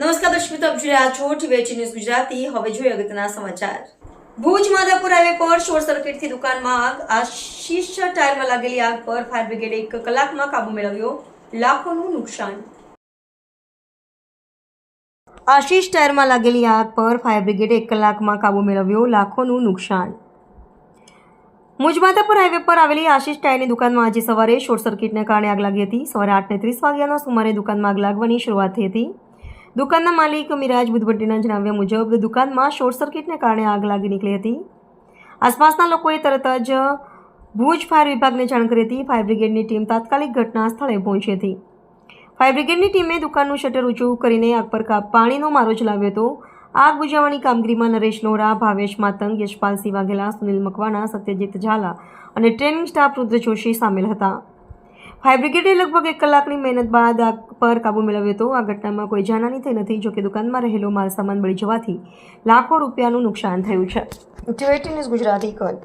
નમસ્કાર દર્શક મિત્રો, આપ જોઈ રહ્યા છો ટીવી ન્યૂઝ ગુજરાતી. હવે જોઈએ અગત્યના સમાચાર. ભુજ માધાપુર હાઈવે પર શોર્ટ સર્કિટથી દુકાનમાં આગ. આશીષ ટાયરમાં લાગેલી આગ પર ફાયર બ્રિગેડે એક કલાકમાં કાબુ મેળવ્યો. લાખોનું નુકસાન. આશીષ ટાયરમાં લાગેલી આગ પર ફાયર બ્રિગેડે એક કલાકમાં કાબુ મેળવ્યો. લાખોનું નુકસાન. મુજમાધાપુર હાઈવે પર આવેલી આશીષ ટાયરની દુકાનમાં આજે સવારે શોર્ટ સર્કિટને કારણે આગ લાગી હતી. સવારે આઠને ત્રીસ વાગ્યાના સુમારે દુકાનમાં આગ લાગવાની શરૂઆત થઈ હતી. દુકાનના માલિક મિરાજ બુધવટીના જણાવ્યા મુજબ, દુકાનમાં શોર્ટ સર્કિટને કારણે આગ લાગી નીકળી હતી. આસપાસના લોકોએ તરત જ ભુજ ફાયર વિભાગને જાણ કરી હતી. ફાયર બ્રિગેડની ટીમ તાત્કાલિક ઘટના સ્થળે પહોંચી હતી. ફાયર બ્રિગેડની ટીમે દુકાનનું શટર ઊંચું કરીને આગ પર પાણીનો મારો ચલાવ્યો હતો. આગ બુઝાવવાની કામગીરીમાં નરેશ નોરા, ભાવેશ માતંગ યશપાલસિંહ વાઘેલા સુનિલ મકવાણા, સત્યજીત ઝાલા અને ટ્રેનિંગ સ્ટાફ રુદ્ર જોશી સામેલ હતા. ફાયર બ્રિગેડે લગભગ એક કલાકની મહેનત બાદ આગ પર કાબુ મેળવ્યો હતો. આ ઘટનામાં કોઈ જાનહાની થઈ નથી જોકે દુકાનમાં રહેલો માલ સામાન બળી જવાથી લાખો રૂપિયાનું નુકસાન થયું છે. TV news Gujarati Kutch